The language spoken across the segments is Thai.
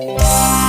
ส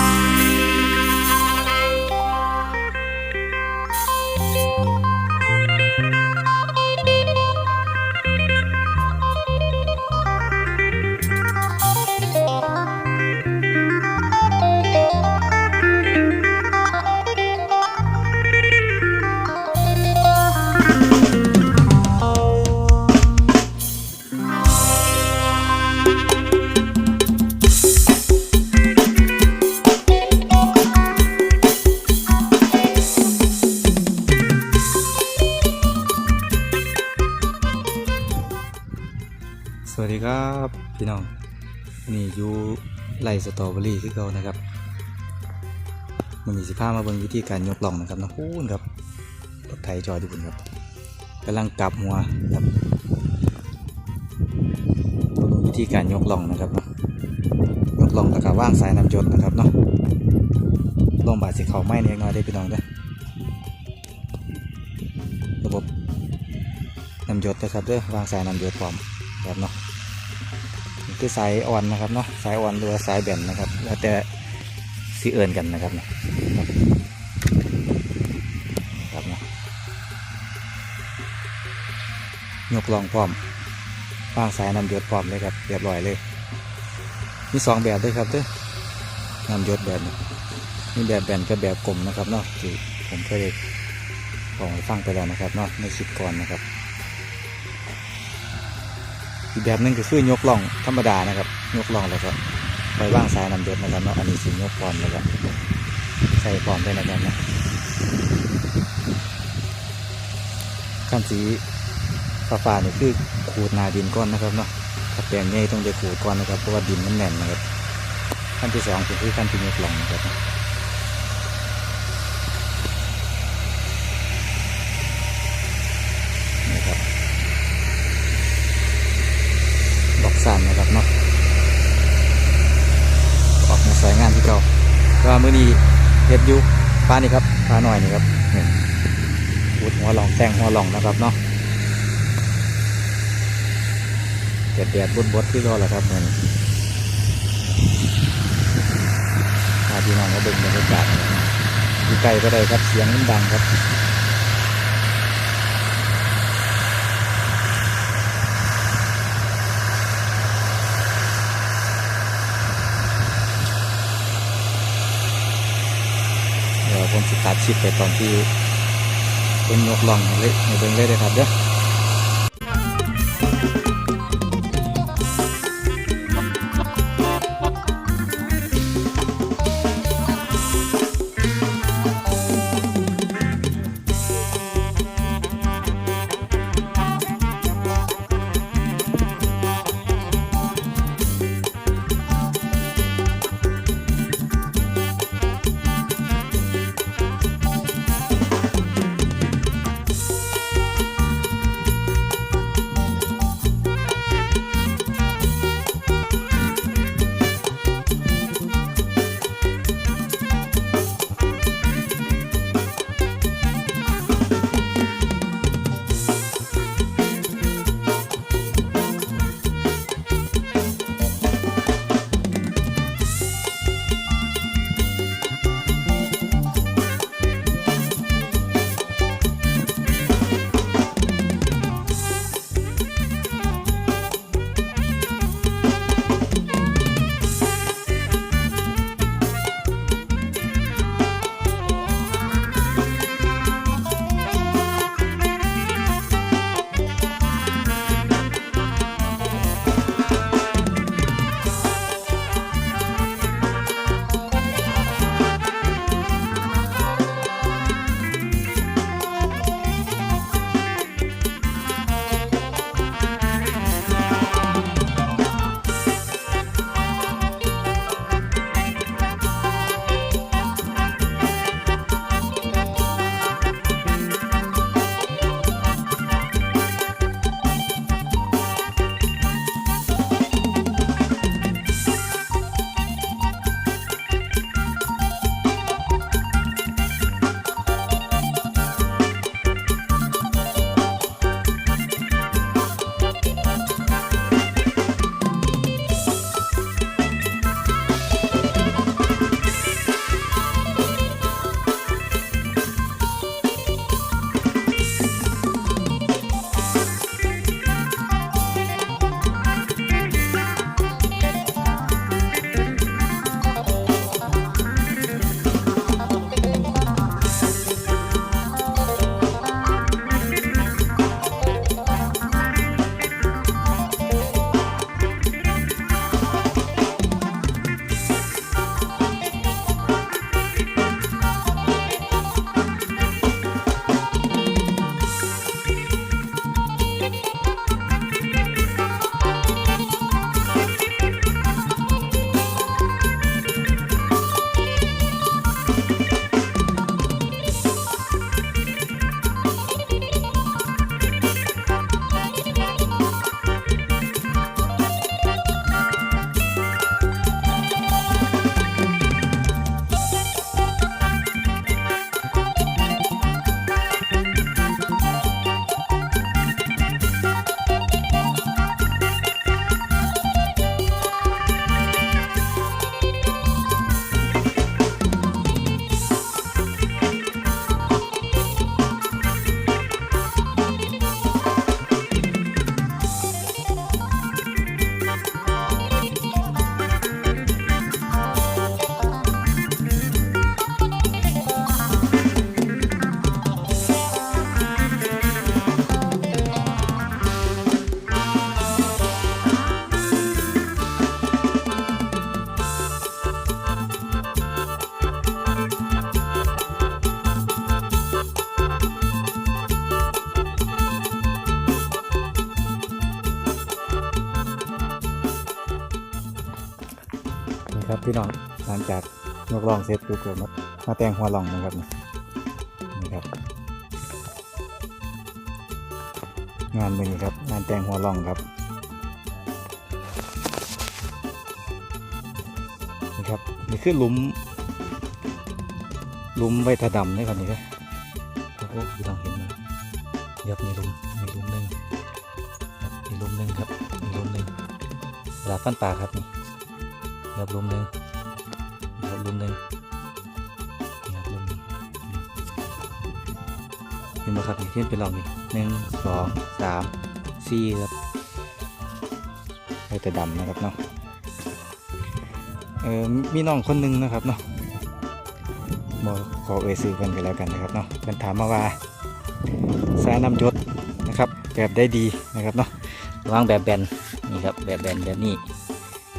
พี่น้องนี่อยู่ไร่สตรอเบอรี่ที่เขานะครับมันมีสิผ้ามาเบิ่งวิธีการยกล่องนะครับนะพูนครับรถไถจอดอยู่บนครับกำลังกลับหัวครับวิธีการยกล่องนะครับนะยกล่องแล้วก็ว่างสายน้ำหยศนะครับเนาะลงบาดสิเขาไหม้เล็กน้อยได้พี่น้องด้อระบบน้ำหยศนะครับด้อวางสายน้ำหยศพร้อมครับเนาะ คือสายอ่อนนะครับเนาะสายอ่อนหรือว่าสายแบนนะครับ แล้วแต่สีเอินกันนะครับเนี่ยครับนาะยกลองพร้อมวางสายนำหยศพร้อมเลยครับเรียบร้อยเลย มีสองแบบด้วยครับเด้อนำหยศแบบนี้มีแบบแบนกับแบบกลมนะครับเนาะที่ผมเคยได้บอกให้ฟังไปแล้วนะครับเนาะในคลิปก่อนนะครับ อีกแบบหนึงก็คือยกล่องธรรมดานะครับ ยกล่องแล้วก็ไปว่างสายนำเดือดนะครับเนาะอันนี้สิยกพรอมแล้วก็ใส่พรอมได้นะครับเนาะขั้นสีฟ้าฟ้าๆนี่คือขูดนาดินก้อนนะครับเนาะถ้าแปลงใหญ่ต้องได้ขูดก้อนนะครับเพราะว่าดินมันแน่นนะครับขั้นที่สองคือขั้นที่ยกล่องนะครับนี่ครับ ดอกสันนะครับเนาะออกมาสวยงามที่เก่าก็ มือนี้เฮ็ดอยุฟ้านี่ครับปลาหน่อยนี่ครับนี่พูดหัวหลองแต่งหัวหลองนะครับเนาะแดดแดดบดบดที่รอแหละครับเหมือนพาพี่น้องมาเบิ่งบรรยากาศอยู่ไกลก็ได้ครับเสียงมันดังครับ เดี๋ยวผมสิตัดชิปไปตอนที่เป็นนกลองเลยในเบิ้งเลยเลยครับเด้อ พี่น้องหลังจากยกลองเสร็จปุ๊บก็มามาแต่งหัวลองนะครับนี่นะครับ งานมือนี้ครับงานแต่งหัวลองครับนี่ครับนี่คือหลุมหลุมไวทดำนี่ครับนี่ครับโอ้โหพี่น้องเห็นไหมยับมีหลุมมีหลุมหนึ่งมีหลุมหนึ่งครับมีหลุมหนึ่งลาฟันปลาครับนี่ยับหลุมหนึ่ง หลุมหนึ่งนี่ครับหลุมหนึ่งเห็นไหมครับนี่ที่เป็นลองนี่หนึ่งสองสามสี่ครับไวแต่ดำนะครับเนาะเออมีน้องคนหนึ่งนะครับเนาะบอขอเอ่ยซื้อกันกันแล้วกันนะครับเนาะเป็นถามมาว่าสายน้ำยศนะครับแบบได้ดีนะครับเนาะวางแบบแบนนี่ครับแบบแบนแบบนี้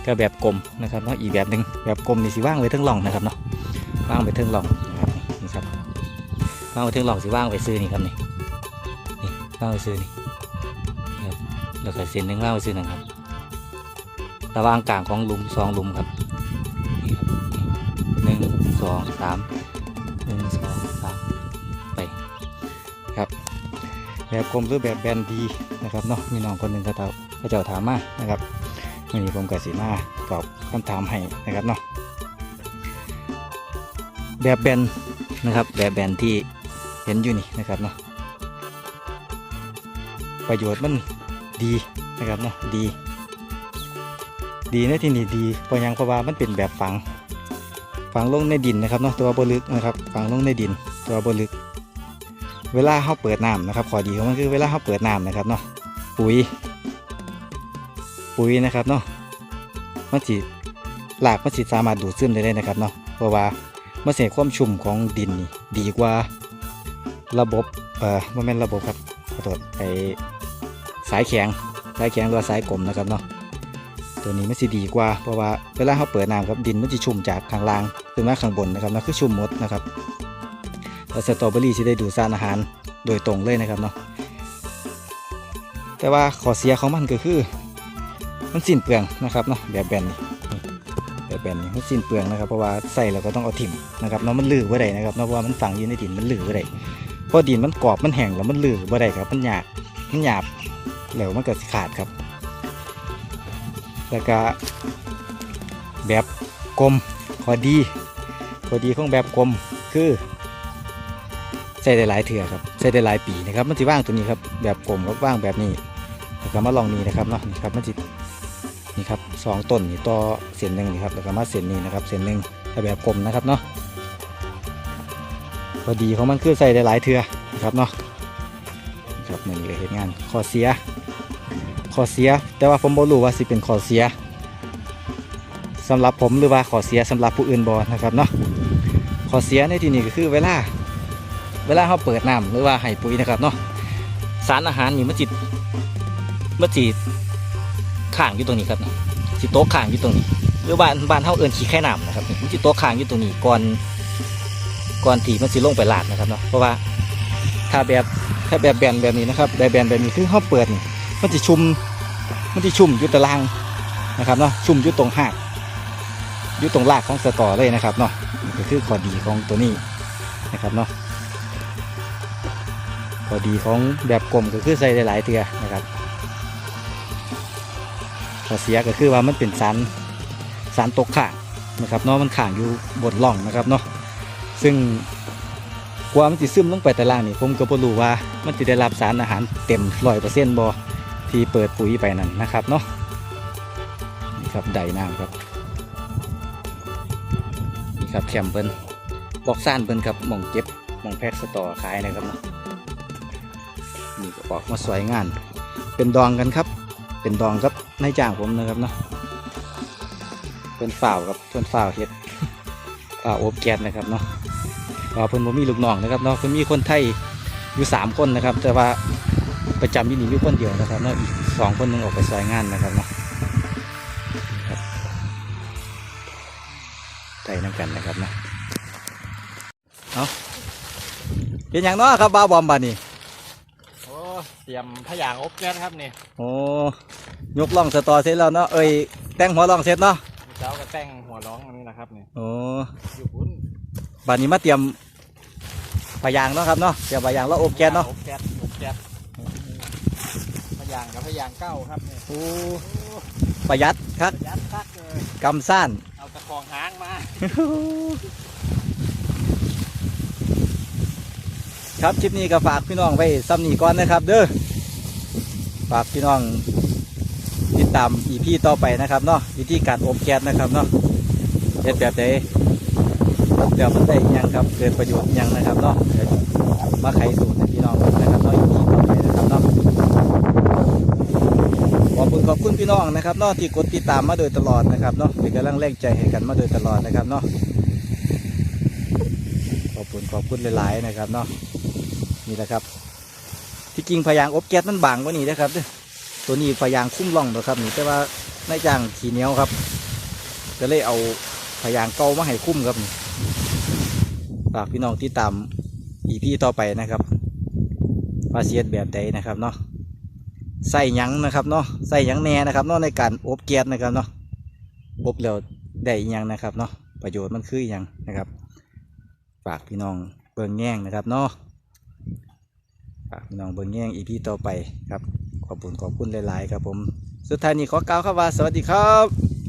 ก็แบบกลมนะครับเนาะอีกแบบหนึ่งแบบกลมนี่สิว่างไว้เทั้งหล่องนะครับเนาะว่างไว้เทั้งหล่องนะครับนี่ครับว่างไว้เทั้งหล่องสิว่างไว้ซื้อนี่ครับนี่นี่ว่างไว้ซื้อนี่นะครับแล้วก็เส้นหนึ่งว่างไว้ซื้อนะครับระหว่างกลางของหลุมสองหลุมครับนี่ครับหนึ่งสองสามหนึ่งสองสามไปครับ แบบกลมหรือแบบแบนดีนะครับเนาะมีน้องคนหนึ่งเขาเจ้าเขาเจ้าถามมานะครับ วันนี้ผมกับสีมาตอบคำถามให้นะครับเนาะแบบแบนนะครับ แบบแบนที่เห็นอยู่นี่นะครับเนาะประโยชน์มันดีนะครับเนาะดี ดีในที่นี่ดีเพราะยังเพราะว่ามันเป็นแบบฝัง ฝังลงในดินนะครับเนาะตัวบลึกนะครับ ฝังลงในดินตัวบลึก เวลาเขาเปิดน้ำนะครับ ขอดีของมันคือเวลาเขาเปิดน้ำนะครับเนาะปุ๋ย ปุ๋ยนะครับเนาะมันสิหลากมันสิสามารถดูดซึมได้เลยนะครับเนาะเพราะว่ามันเสียความชุ่มของดินดีกว่าระบบเอ่อมันเป็นระบบครับขอโทษไอสายแข็งสายแข็งหรือว่าสายกลมนะครับเนาะตัวนี้มันสิดีกว่าเพราะว่าเวลาเขาเปิดน้ำครับดินมันจะชุ่มจากข้างล่างขึ้นมาข้างบนนะครับนั่นคือชุ่มหมดนะครับแล้วสตรอเบอรี่จะได้ดูดสารอาหารโดยตรงเลยนะครับเนาะแต่ว่าข้อเสียของมันก็คือ มันสิ้นเปลืองนะครับเนาะแบบแบนนี่แบบแบนนี่มันสิ้นเปลืองนะครับเพราะว่าใส่แล้วก็ต้องเอาถิ่มนะครับเนาะมันลือบ่ได้นะครับเนาะเพราะว่ามันฝังอยู่ในดินมันลือบ่ได้เพราะดินมันกรอบมันแห้งแล้วมันลือบ่ได้ครับมันหยาบมันหยาบแล้วมันก็สิขาดครับ แล้วก็แบบกลมข้อดีข้อดีของแบบกลมคือใส่ได้หลายเถื่อครับใส่ได้หลายปีนะครับมันจะว่างตัวนี้ครับแบบกลมครับว่างแบบนี้แล้วก็มาลองนี้นะครับเนาะนะครับมันจะ นี่ครับสองต้นนี่ต่อเส้นหนึ่งนี่ครับแล้วก็มาเส้นนี้นะครับเส้นหนึ่งถ้าแบบกลมนะครับเนาะข้อดีของมันคือใส่ได้หลายเถื่อนะครับเนาะครับมันนี่ก็เห็นงานข้อเสียข้อเสีย แต่ว่าผมบ่รู้ว่าสิเป็นข้อเสียสำหรับผมหรือว่าข้อเสียสำหรับผู้อื่นบ่นะครับเนาะข้อเสียในที่นี้ก็คือเวลาเวลาเขาเปิดน้ำหรือว่าให้ปุ๋ยนะครับเนาะสารอาหารนี่มันจิตมันจิต ข่างอยู่ตรงนี้ครับนี่สิโต๊ะข่างอยู่ตรงนี้หรือบ้านบ้านเขาเอินขี้แค่น้ำนะครับนี่สิโต๊ะข่างอยู่ตรงนี้ก่อนก่อนที่มันสิลงไปลาดนะครับเนาะเพราะว่าถ้าแบบถ้าแบบแบนแบบนี้นะครับแบบแบนแบบนี้คือเขาเปิดมันจะชุ่มมันจะชุ่มอยู่ตารางนะครับเนาะชุ่มอยู่ตรงหักอยู่ตรงรากของสตอเลยนะครับเนาะก็คือข้อดีของตัวนี้นะครับเนาะข้อดีของแบบกลมก็คือใส่หลายๆเทือนะครับ ข้อเสียก็คือว่ามันเป็นสารสารตกข่างนะครับเนาะมันข่างอยู่บนร่องนะครับเนาะซึ่งกว่ามันจะซึมลงไปแต่ล่างนี่ผมก็บ่รู้ว่ามันจะได้รับสารอาหารเต็มร้อยเปอร์เซ็นต์บ่ที่เปิดปุ๋ยไปนั่นนะครับเนาะนี่ครับไดน้ำครับนี่ครับแคมเปิลบอกซ่านเปิลครับมองเก็บมองแพ็กสตอขายนะครับเนาะนี่ก็ออกมาสวยงานเป็นดองกันครับ เป็นดองครับนายจ้างผมนะครับเนาะเป็นฝ่าวครับเพื่อนฝ่าวเฮ็ดฝ่าวอบแก๊สนะครับเนาะว่าเพิ่นบ่มีลูกน้องนะครับเนาะเพิ่นมีคนไทยอยู่สามคนนะครับ แต่ว่าประจำที่นี่อยู่คนเดียวนะครับเนาะอีกสองคนหนึงออกไปซอยงานนะครับเนาะใจน้ำกันนะครับเนาะเอาเป็นอย่างนาะครับบ้าบอมบานี่ เตรียมพะยางอบแก๊สครับนี่โอ้ยกล่องสตอเสร็จแล้วเนาะเอ้ยแต่งหัวล่องเสร็จเนาะคเจ้าก็แต่งหัวร้องอันนี้นะครับเนี่ยโอ้อยู่พุ้นบัดนี้มาเตรียมพยางค์เนาะครับเนาะเตรียมพยางค์แล้วอบแก๊สเนาะอบแก๊สอบแก๊สพยางกับพยางเก้าครับเนี่ยโอ้โอ้ประหยัดครับยัดคักเลยกำซ่านเอาตะคองหางมา ครับคลิปนี้ก็ฝากพี่น้องไว้ซ้ำนี้ก่อนนะครับ เด้อฝากพี่น้องติดตามอีพีต่อไปนะครับเนาะวิธีการอบแก๊สนะครับเนาะเฮ็ดแบบใดอบแล้วมันได้ยังครับ เกิดประโยชน์ยังนะครับเนาะมาไขสูตรพี่น้องนะครับเนาะอีพีต่อไปนะครับเนาะขอบคุณขอบคุณพี่น้องนะครับเนาะที่กดติดตามมาโดยตลอดนะครับเนาะเป็นกำลังแรงใจให้กันมาโดยตลอดนะครับเนาะขอบคุณขอบคุณหลายๆนะครับเนาะ นี่แหละครับที่จริงพยางอบแก๊สมันบางกว่านี้นะครับตัวนี้พยางคุ้มร่องนะครับนี่แต่ว่านายจ้างขีเหนียวครับก็เลยเอาพยางเก่ามาให้คุ้มครับฝากพี่น้องที่ตามอีพีต่อไปนะครับว่าเสียดแบบใดนะครับเนาะใส่ยังนะครับเนาะใส่ยังแหน่นะครับเนาะในการอบแก๊สนะครับเนาะอบแล้วได้อิหยังนะครับเนาะประโยชน์มันคืออยังนะครับ ฝากพี่น้องเบิ่งแง่งนะครับเนาะ น้องเบิ้งแย่งอีพีต่อไปครับ ขอบคุณขอบคุณหลาย ๆ ครับผม สุดท้ายนี้ขอกล่าวคำว่าสวัสดีครับ